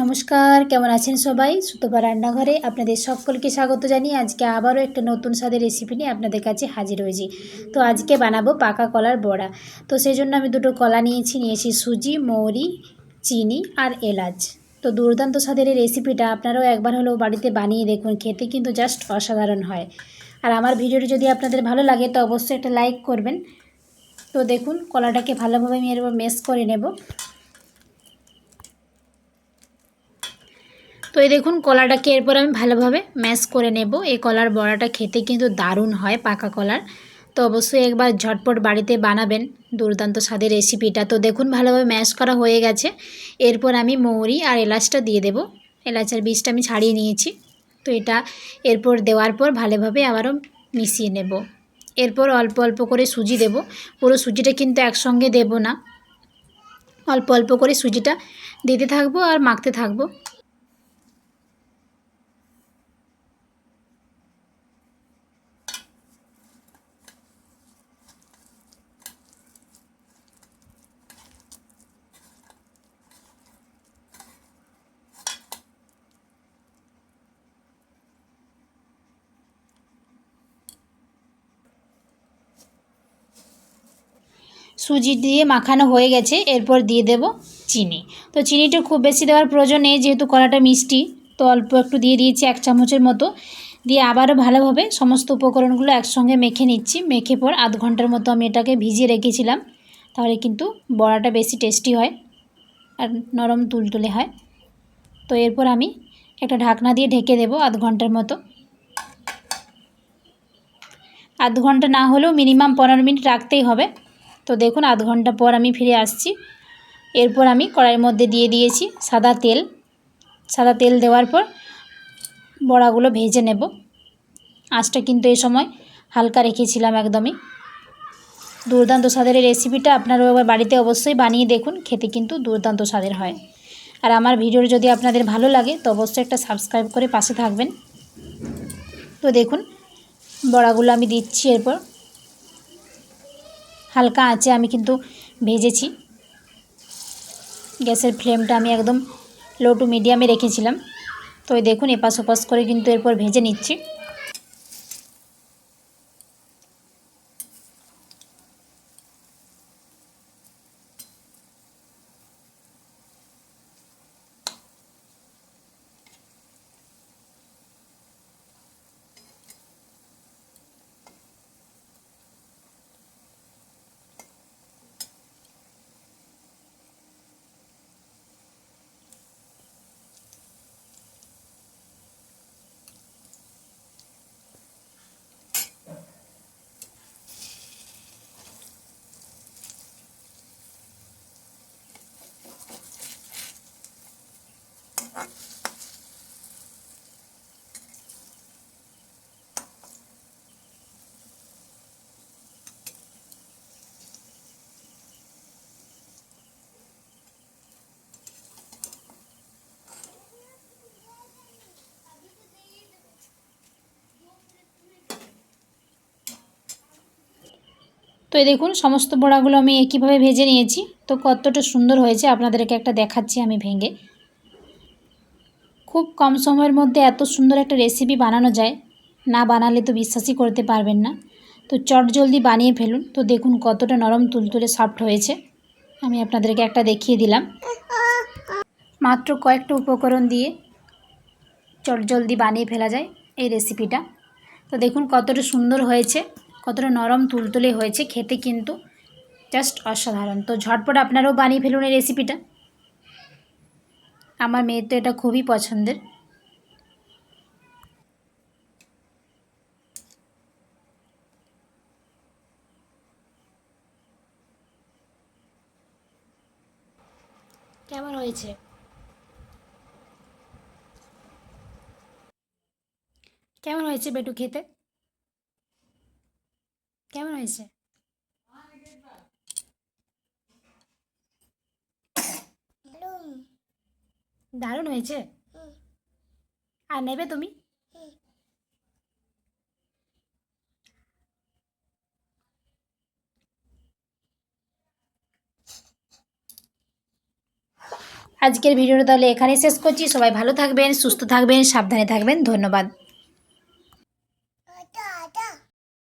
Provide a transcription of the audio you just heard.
নমস্কার, কেমন আছেন সবাই? সুতপা রান্নাঘরে আপনাদের সকলকে স্বাগত জানিয়ে আজকে আবারও একটা নতুন স্বাদের রেসিপি নিয়ে আপনাদের কাছে হাজির হয়েছি। তো আজকে বানাবো পাকা কলার বড়া। তো সেই জন্য আমি দুটো কলা নিয়েছি নিয়েছি সুজি, মৌরি, চিনি আর এলাচ। তো দুর্দান্ত স্বাদের এই রেসিপিটা আপনারাও একবার হলেও বাড়িতে বানিয়ে দেখুন, খেতে কিন্তু জাস্ট অসাধারণ হয়। আর আমার ভিডিওটি যদি আপনাদের ভালো লাগে তো অবশ্যই একটা লাইক করবেন। তো দেখুন, কলাটাকে ভালোভাবে আমি এরপর মেস করে নেব। তো এই দেখুন কলাটাকে এরপর আমি ভালোভাবে ম্যাশ করে নেব। এই কলার বড়াটা খেতে কিন্তু দারুণ হয় পাকা কলার। তো অবশ্যই একবার ঝটপট বাড়িতে বানাবেন দুর্দান্ত স্বাদের রেসিপিটা। তো দেখুন ভালোভাবে ম্যাশ করা হয়ে গেছে। এরপর আমি মৌরি আর এলাচটা দিয়ে দেব। এলাচের বীজটা আমি ছাড়িয়ে নিয়েছি। তো এটা এরপর দেওয়ার পর ভালোভাবে আবারও মিশিয়ে নেব। এরপর অল্প অল্প করে সুজি দেব। পুরো সুজিটা কিন্তু একসঙ্গে দেব না। অল্প অল্প করে সুজিটা দিতে থাকব আর মাখতে থাকব। সুজি দিয়ে মাখানো হয়ে গেছে, এরপর দিয়ে দেব চিনি। তো চিনিটা খুব বেশি দেওয়ার প্রয়োজন নেই, যেহেতু কলাটা মিষ্টি, তো অল্প একটু দিয়ে দিয়েছি এক চামচের মতো। দিয়ে আবারও ভালোভাবে সমস্ত উপকরণগুলো একসঙ্গে মেখে নিচ্ছি। মেখে পর আধ ঘণ্টার মতো আমি এটাকে ভিজিয়ে রেখেছিলাম, তাহলে কিন্তু বড়াটা বেশি টেস্টি হয় আর নরম তুলতুলে হয়। তো এরপর আমি একটা ঢাকনা দিয়ে ঢেকে দেবো আধ ঘণ্টার মতো। আধ ঘণ্টা না হলেও মিনিমাম পনেরো মিনিট রাখতেই হবে। তো দেখুন আধ ঘণ্টা পর আমি ফিরে আসছি। এরপর আমি কড়াইয়ের মধ্যে দিয়ে দিয়েছি সাদা তেল। সাদা তেল দেওয়ার পর বড়াগুলো ভেজে নেব। আঁচটা কিন্তু এই সময় হালকা রেখেছিলাম একদমই। দুর্দান্ত স্বাদের এই রেসিপিটা আপনারাও এবার বাড়িতে অবশ্যই বানিয়ে দেখুন, খেতে কিন্তু দুর্দান্ত স্বাদের হয়। আর আমার ভিডিওর যদি আপনাদের ভালো লাগে তো অবশ্যই একটা সাবস্ক্রাইব করে পাশে থাকবেন। তো দেখুন বড়াগুলো আমি দিচ্ছি এরপর। হালকা আঁচে আমি কিন্তু ভেজেছি। গ্যাসের ফ্লেমটা আমি একদম লো টু মিডিয়ামে রেখেছিলাম। তো দেখুন, এপাশ ওপাশ করে কিন্তু এরপর ভেজে নিচ্ছি। তো এই দেখুন, সমস্ত বড়াগুলো আমি একইভাবে ভেজে নিয়েছি। তো কতটা সুন্দর হয়েছে আপনাদেরকে একটা দেখাচ্ছি আমি ভেঙে। খুব কম সময়ের মধ্যে এত সুন্দর একটা রেসিপি বানানো যায়। না বানালে তো বিশ্বাসই করতে পারবেন না। তো চট জলদি বানিয়ে ফেলুন। তো দেখুন কতটা নরম তুলতুলে সফট হয়েছে। আমি আপনাদেরকে একটা দেখিয়ে দিলাম। মাত্র কয়েকটা উপকরণ দিয়ে চট জলদি বানিয়ে ফেলা যায় এই রেসিপিটা তো দেখুন কতটা সুন্দর হয়েছে। কতটা নরম তুলতুলে হয়েছে খেতে কিন্তু জাস্ট অসাধারণ। তো ঝটপট আপনারাও বানিয়ে ফেলুন এই রেসিপিটা আমার মেয়ের তো এটা খুবই পছন্দের। কেমন হয়েছে? কেমন হয়েছে বেটু খেতে? কেমন হয়েছে? দারুণ। হয়েছে? আর নেবে তুমি? আজকের ভিডিওটা তাহলে এখানেই শেষ করছি। সবাই ভালো থাকবেন সুস্থ থাকবেন সাবধানে থাকবেন। ধন্যবাদ।